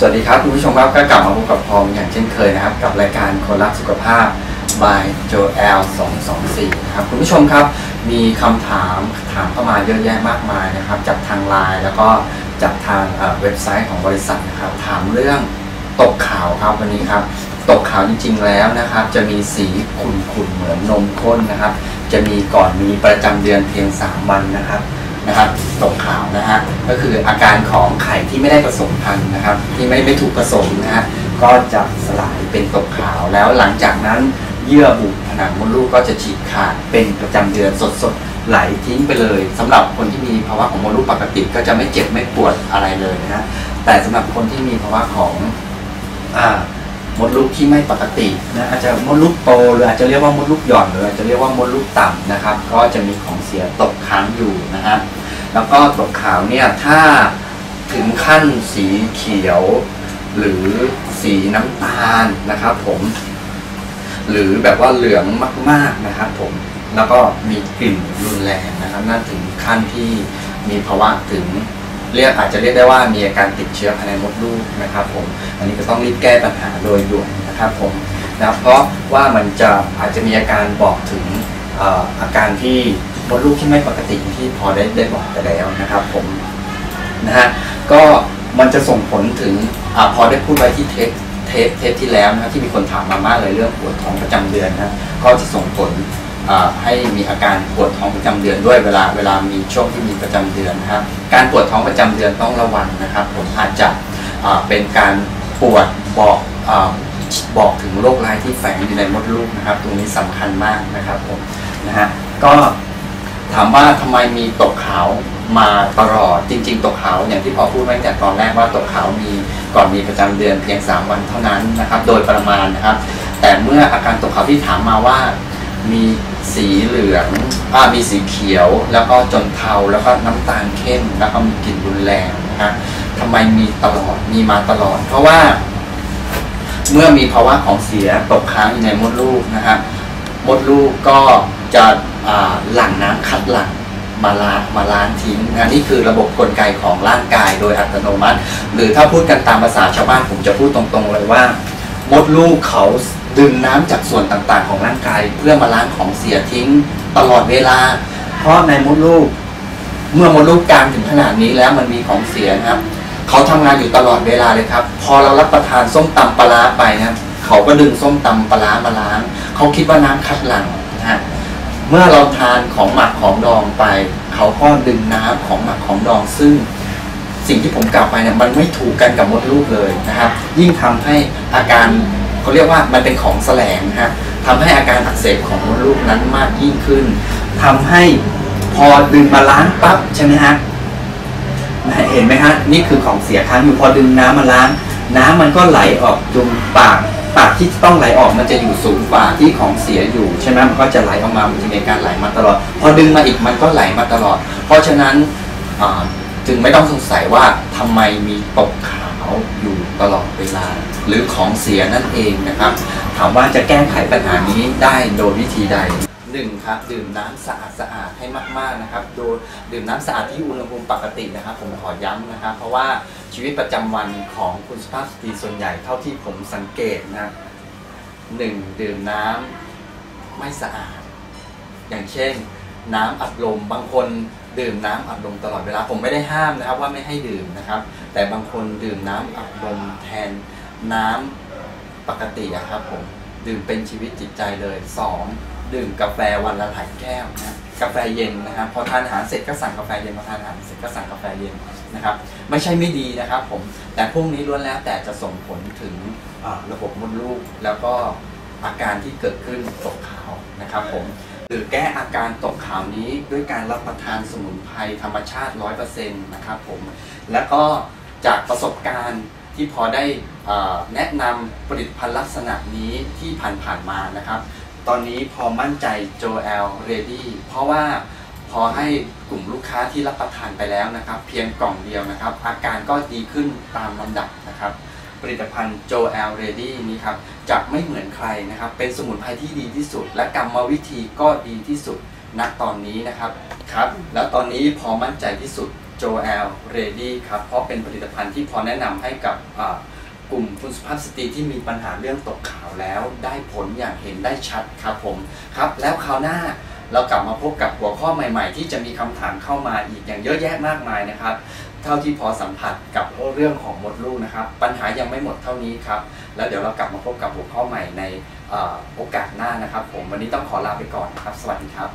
สวัสดีครับคุณผู้ชมครับก็กลับมาพบกับพอมอย่างเช่นเคยนะครับ กับรายการคนรักสุขภาพ by Joel 224นะครับคุณผู้ชมครับ มีคำถามถามเข้ามาเยอะแยะมากมายนะครับ จากทางไลน์แล้วก็จากทางเว็บไซต์ของบริษัทนะครับ ถามเรื่องตกขาวครับวันนี้ครับ ตกขาวจริง ๆ แล้วนะครับ จะมีสีขุ่นๆเหมือนนมข้นนะครับ จะมีก่อนมีประจำเดือนเพียง 3 วันนะครับนะครับ ตกขาวนะฮะก็คืออาการของไข่ที่ไม่ได้ผสมพันธุ์นะครับ ที่ไม่ไม่ถูกผสมนะฮะก็จะสลายเป็นตกขาวแล้วหลังจากนั้นเยื่อบุผนังมดลูกก็จะฉีกขาดเป็นประจำเดือนสดๆไหลทิ้งไปเลยสำหรับคนที่มีภาวะของมดลูกปกติก็จะไม่เจ็บไม่ปวดอะไรเลยนะฮะแต่สำหรับคนที่มีภาวะของอ่ามดลูกที่ไม่ปกตินะอาจจะมดลูกโตหรืออาจจะเรียกว่ามดลูกหย่อนหรืออาจจะเรียกว่ามดลูกต่ำนะครับ ก็จะมีของเสียตกค้างอยู่นะฮะ แล้วก็ตกขาวเนี่ยถ้าถึงขั้นสีเขียว หรือสีน้ำตาลนะครับผม หรือแบบว่าเหลืองมากๆนะครับผมแล้วก็มีกลิ่นรุนแรงนะครับนั่นถึงขั้นที่มีภาวะถึงเรียกอาจจะเรียกได้ว่ามีอาการติดเชื้อภายในมดลูกนะครับผมอันนี้ก็ต้องรีบแก้ปัญหาโดยด่วนนะครับผมนะเพราะว่ามันจะอาจจะมีอาการบอกถึงอออาการที่ มดลูกที่ไม่ปกติที่พอได้ได้บอกไปแล้วนะครับผมนะฮะก็มันจะส่งผลถึงอพอได้พูดไว้ที่เทปเทปเทปที่แล้วนะครับที่มีคนถามมามากเลยเรื่องปวดท้องประจำเดือนนะก็จะส่งผลให้มีอาการปวดท้องประจำเดือนด้วยเวลาเวลามีช่วงที่มีประจำเดือนนะครับ การปวดท้องประจำเดือนต้องระวังนะครับ ผมอาจจะเป็นการปวดบอกอบอกถึงโรคร้ายที่แฝงอยู่ในมดลูกนะครับ ตรงนี้สำคัญมากนะครับผมนะฮะก็ ถามว่าทำไมมีตกขาวมาตลอดจริง ๆ ตกขาวอย่างที่พอพูดไว้ตั้งแต่ตอนแรกว่าตกขาวมีก่อนมีประจำเดือนเพียง 3 วันเท่านั้นนะครับ โดยประมาณนะครับ แต่เมื่ออาการตกขาวที่ถามมาว่ามีสีเหลืองอ่ามีสีเขียว แล้วก็จนเทาแล้วก็น้ำตาลเข้มแล้วก็มีกลิ่นรุนแรงนะฮะทำไมมีตลอดมีมาตลอด เพราะว่า เมื่อมีภาวะของเสียตกค้างอยู่ในมดลูกนะฮะมดลูกก็จะ หลั่งน้ำคัดหลั่งมาล้างมาล้างทิ้งนะนี่คือระบบกลไกของร่างกายโดยอัตโนมัติ หรือถ้าพูดกันตามภาษาชาวบ้านผมจะพูดตรงๆเลยว่า มดลูกเขาดึงน้ำจากส่วนต่างๆ ของร่างกาย เพื่อมาล้างของเสียทิ้งตลอดเวลา เพราะในมดลูก เมื่อมดลูกกลางถึงขนาดนี้แล้วมันมีของเสียนะครับเขาทำงานอยู่ตลอดเวลาเลยครับ พอเรารับประทานส้มตำปลาร้าไปนะครับเขาก็ดึงส้มตำปลาร้ามาล้างเขาคิดว่าน้ำคัดหลั่งนะฮะ เมื่อเราทานของหมักของดองไป เขาก็ดึงน้ำของหมักของดองซึ่งสิ่งที่ผมกล่าวไปเนี่ยมันไม่ถูกกันกับมดลูกเลยนะครับ ยิ่งทำให้อาการเขาเรียกว่ามันเป็นของแสลงนะฮะทำให้อาการอักเสบของมดลูกนั้นมากยิ่งขึ้นทำให้พอดึงมาล้างปั๊บใช่ไหมฮะเห็นไหมฮะนี่คือของเสียค้างอยู่พอดึงน้ำมาล้าง น้ำมันก็ไหลออกตรงปาก ปากที่ต้องไหลออกมันจะอยู่สูงกว่าที่ของเสียอยู่ใช่ไหมมันก็จะไหลออกมามันจะมีการไหลมาตลอด พอดึงมาอีกมันก็ไหลมาตลอด เพราะฉะนั้นจึงไม่ต้องสงสัยว่าทำไมมีตกขาวอยู่ตลอดเวลา หรือของเสียนั่นเองนะครับ ถามว่าจะแก้ไขปัญหานี้ได้โดยวิธีใด หนึ่งครับดื่มน้ำสะอาดสะอาดให้มากๆนะครับ โดยดื่มน้ำสะอาดที่อุณหภูมิปกตินะครับ ผมขอย้ำนะครับ เพราะว่าชีวิตประจำวันของคุณสุภาพสตรีส่วนใหญ่เท่าที่ผมสังเกตนะครับหนึ่งดื่มน้ำไม่สะอาด อย่างเช่น น้ำอัดลมบางคนดื่มน้ำอัดลมตลอดเวลาผมไม่ได้ห้ามนะครับว่าไม่ให้ดื่มนะครับ แต่บางคนดื่มน้ำอัดลมแทนน้ำปกติอะครับผมดื่มเป็นชีวิตจิตใจเลยสอง ดื่มกาแฟวันละหลายแก้วนะกาแฟเย็นนะครับพอทานอาหารเสร็จก็สั่งกาแฟเย็นพอทานอาหารเสร็จก็สั่งกาแฟเย็นนะครับ ไม่ใช่ไม่ดีนะครับผมแต่พวกนี้ล้วนแล้วแต่จะส่งผลถึงระบบมดลูก แล้วก็อาการที่เกิดขึ้นตกขาวนะครับผมหรือแก้อาการตกขาวนี้ด้วยการรับประทานสมุนไพรธรรมชาติ 100%นะครับผมแล้วก็จากประสบการณ์ที่พอได้แนะนำผลิตภัณฑ์ลักษณะนี้ที่ผ่านๆมานะครับ ตอนนี้พอมั่นใจ Joel Ready เพราะว่าพอให้กลุ่มลูกค้าที่รับประทานไปแล้วนะครับ เพียงกล่องเดียวนะครับ อาการก็ดีขึ้นตามลำดับนะครับ ผลิตภัณฑ์ Joel Ready นี้ครับจะไม่เหมือนใครนะครับ เป็นสมุนไพรที่ดีที่สุด และกรรมวิธีก็ดีที่สุดณตอนนี้นะครับครับ แล้วตอนนี้พอมั่นใจที่สุด Joel Ready ครับ เพราะเป็นผลิตภัณฑ์ที่พอแนะนำให้กับ กลุ่มคุณสุภาพสตรีที่มีปัญหาเรื่องตกขาวแล้วได้ผลอย่างเห็นได้ชัดครับผมครับ แล้วคราวหน้าเรากลับมาพบกับหัวข้อใหม่ ๆ ที่จะมีคำถามเข้ามาอีกอย่างเยอะแยะมากมายนะครับ เท่าที่พอสัมผัสกับเรื่องของมดลูกนะครับ ปัญหายังไม่หมดเท่านี้ครับ แล้วเดี๋ยวเรากลับมาพบกับหัวข้อใหม่ในโอกาสหน้านะครับ ผมวันนี้ต้องขอลาไปก่อนนะครับ สวัสดีครับ